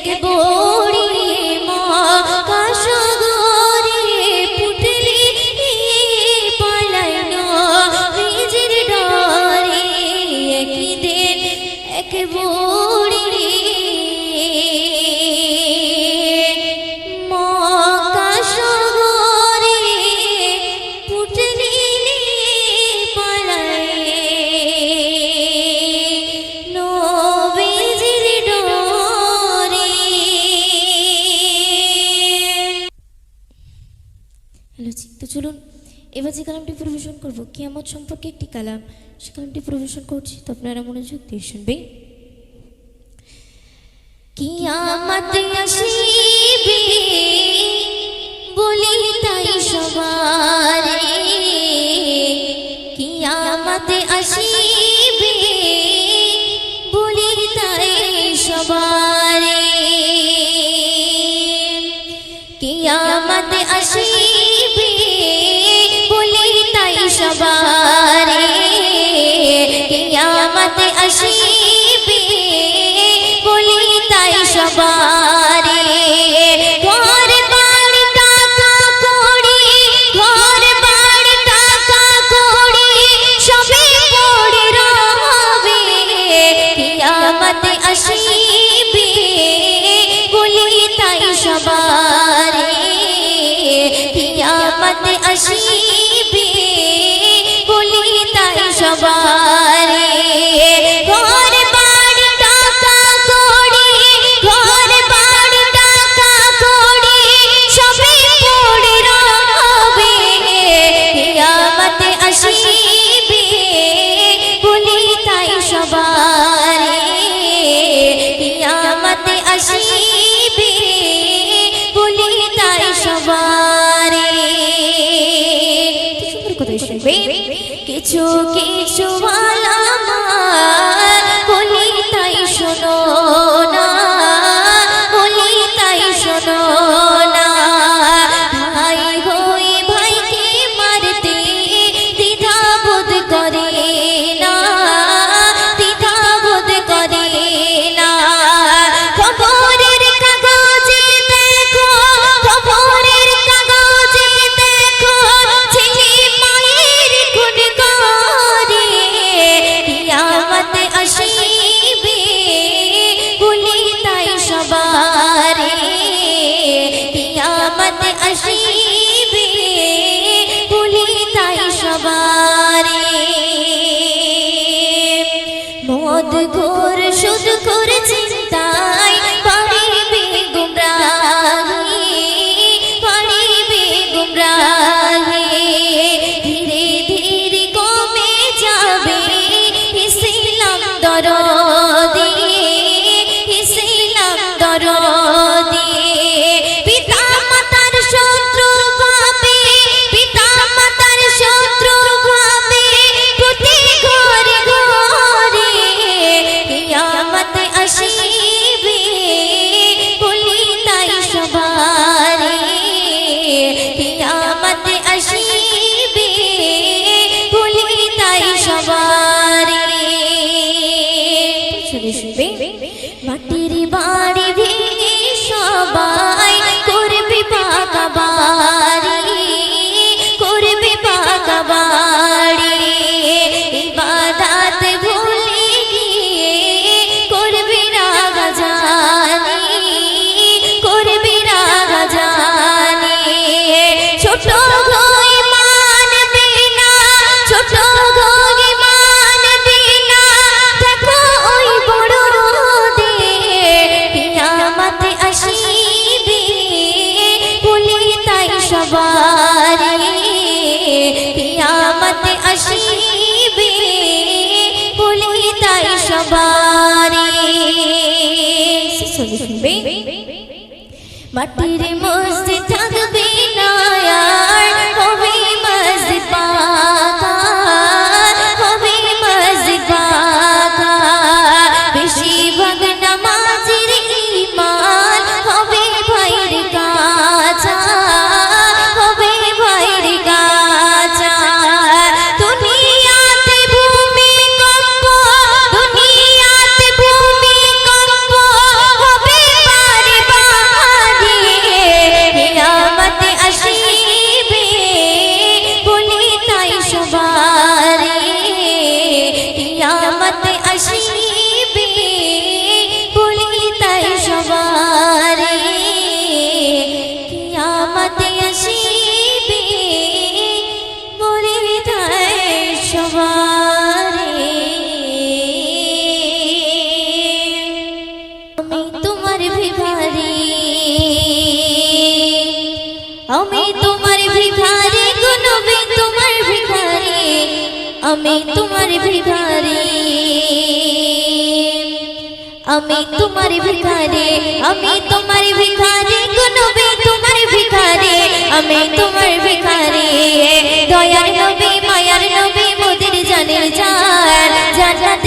que tu কিয়ামত সম্পর্কে একটি কালাম, সে কালামটি পরিবেশন করছি। তো আপনারা মনোযোগ দিয়ে শুনবেন। কিয়ামত আসিবে বলি তাই সবার কিয়ামত আসিবে, বলি তাই সবার কিয়ামত আসিবে সবারে কিয়ামত আসিবে বলি তাই সবারে ঘর বাড়ি টাকা কড়ি ঘর বাড়ি টাকা কড়ি সবে পড়ে রবে কিয়ামত আসিবে বলি তাই সবারে কিয়ামত আসিবে সবারে। ঘর বাড়ি টাকা কড়ি ঘর বাড়ি টাকা কড়ি সবে পড়ে রবে। কিয়ামতে আসিবে, বলি তাই সবারে। কিয়ামতে আসিবে, বলি তাই সবারে। কিছু কি মাটির মসজিদ থাকবে না আমি তোমার ভিখারি। আমি তোমার ভিখারি। আমি তোমার ভিখারি। নবী, তোমার ভিখারি। আমি তোমার ভিখারি। দয়ার নবী, মায়ার নবী, মোদের জানের জান। জানার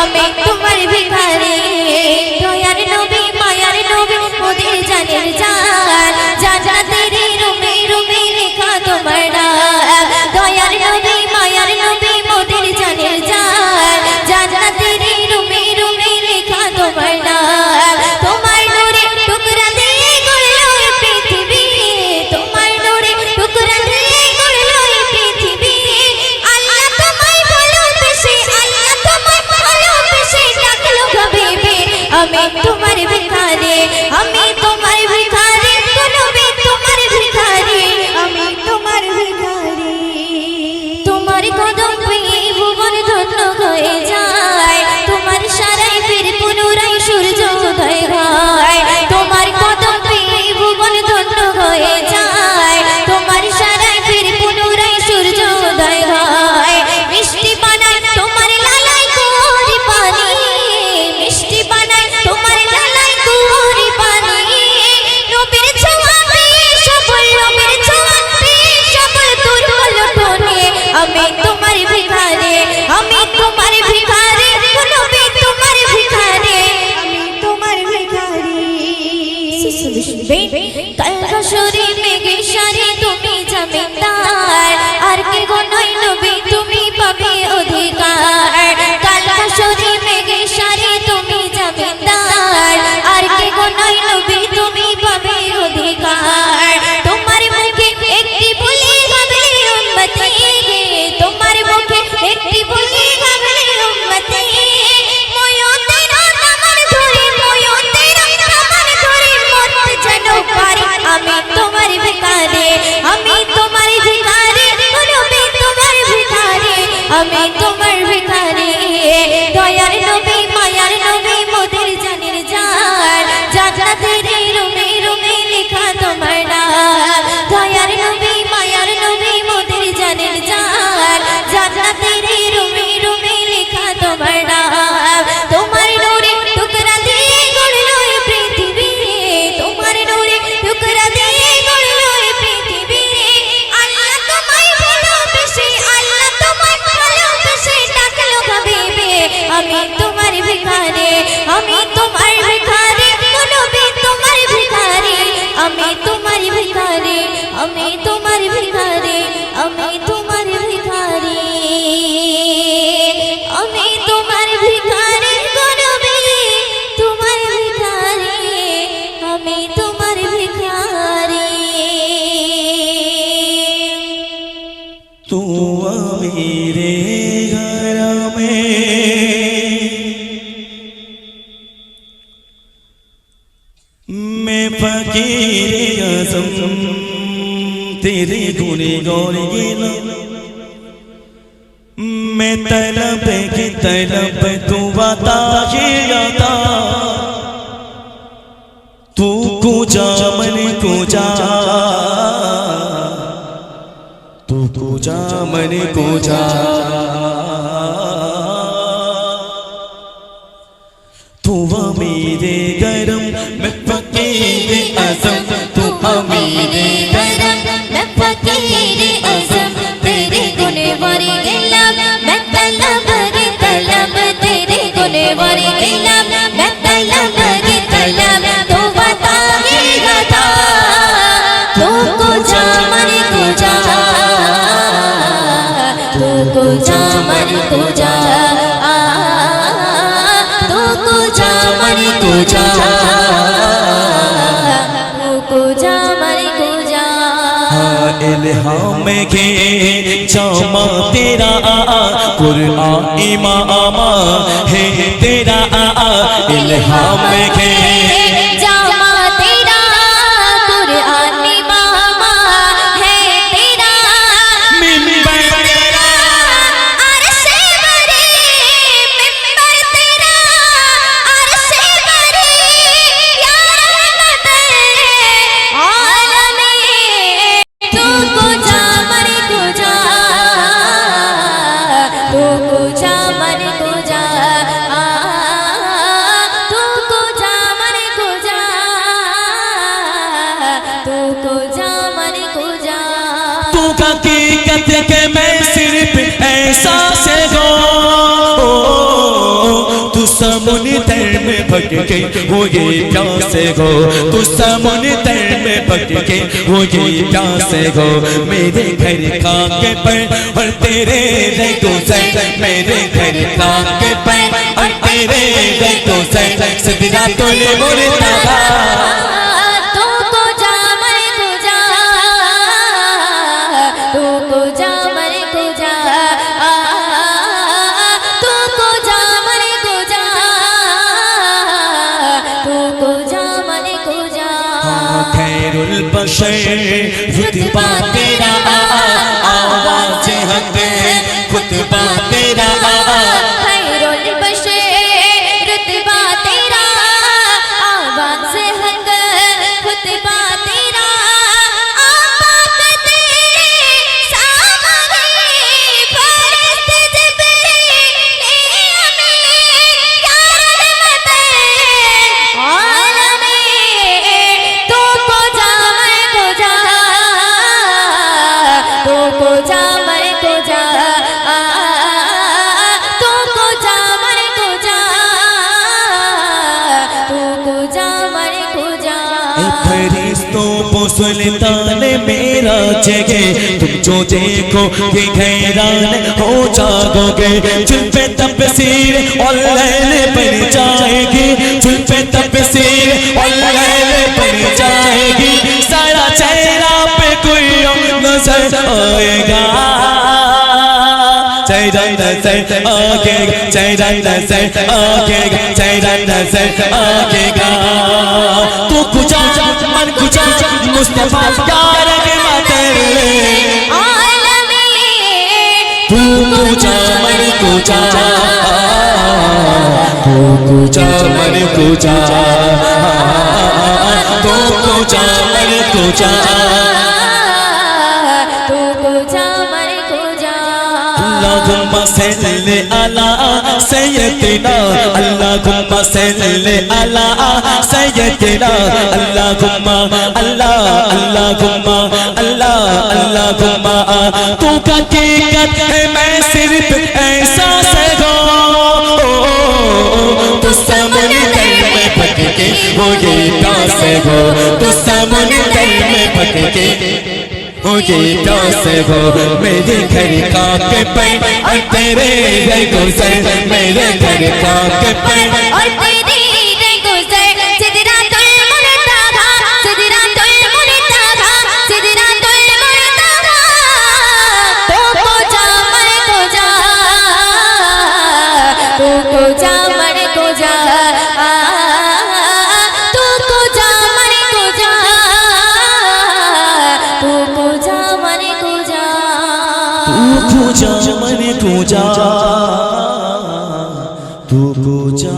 Amém. Amém. আমি তোমার ভিখারি, নবী তোমার ভিখারি, আমি তোমার ভিখারি। দয়ার নবী, মায়ার নবী মোদের জানের জান জান্নাতের রুমে রুমে লেখা তোমার আমি তোমার तेरे गुने गौर मैं तलब की तलब तू बता के आता तू कुजा मन कुजा तू कुजा मन कुजा तू मेरे गरम, मैं फकीर आज़म तू मेरे इल्हाम के जामा तेरा कुरआन इमामा है तेरा इल्हाम के हकीकत के मैं सिर्फ़ एहसास हो तू समुन तर में भटके वो ये प्यास हो तू समुन तर में भटके वो ये प्यास हो मेरे घर खाके पर और तेरे रेतों से मेरे घर खाके पर और तेरे रेतों से सदरा तोले मोरे तारा بشر فتبات जगे तुम जो देखो कि हैरान हो जाओगे। चुन पे तपसीर और लहले बन जाएगी। चुन पे तपसीर और लहले बन जाएगी। सारा चेहरा पे कोई नज़र आएगा। say, oh मन कुचा मुस्तफ़ा तू कुचा मन कुचा तू اللهم صل على سيدنا اللهم صل على سيدنا اللهم الله اللهم الله اللهم تو کا حقیقت ہے میں صرف احساس ہو تو سامنے دل میں پھٹ کے وہ یہ تاس ہو تو سامنے دل میں پھٹ کے गीतों से वो मेरे घर का के पे तेरे गुजर मेरे घर का के पे 独孤家嘛就独家独家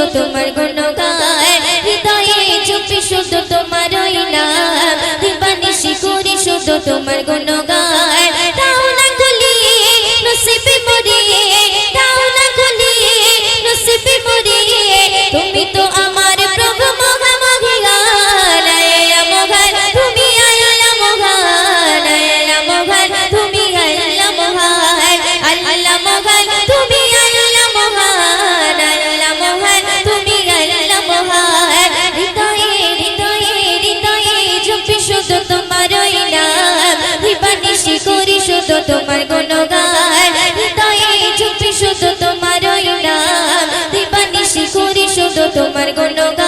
শুধু তোমার গুণগায় হৃদয়ে চোখে শুধু তোমার ওই নাম দিবানিশি শুধু তোমার গুণ গুণ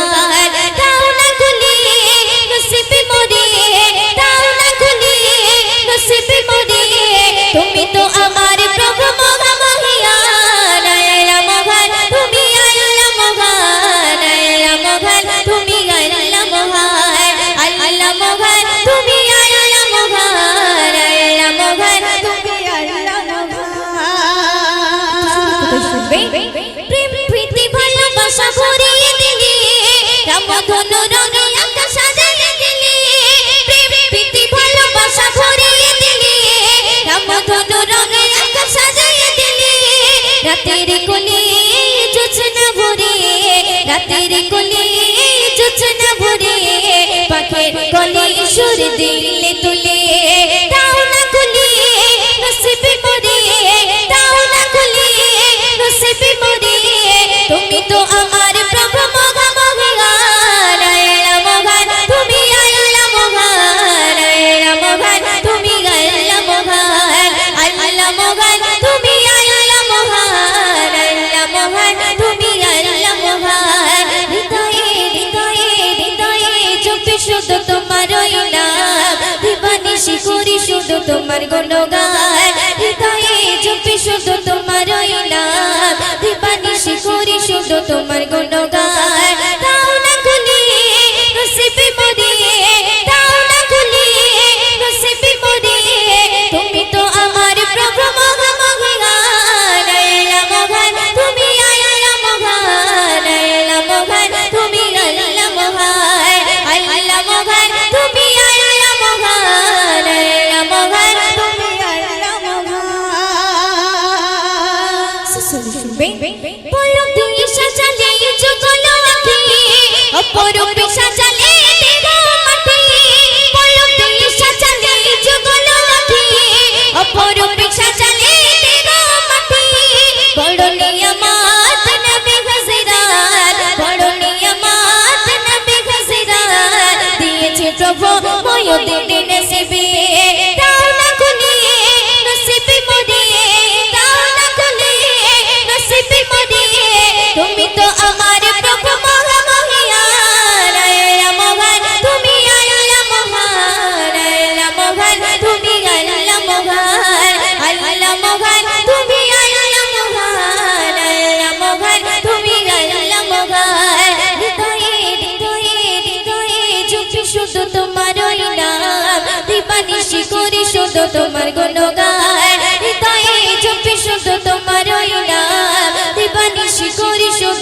तेरी को তোমার গুণগান হৃদয়ে জপি শুধু তোমার ওই নাম। দিবানিশি করি শুধু তোমার গুণগান।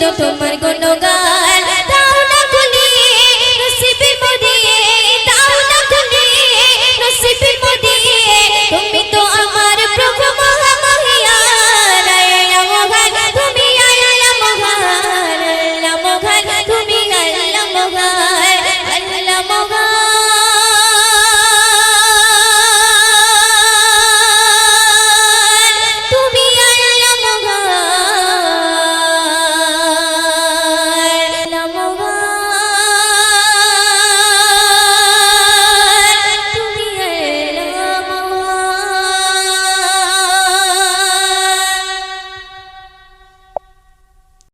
শুধু তোমার গুণগান।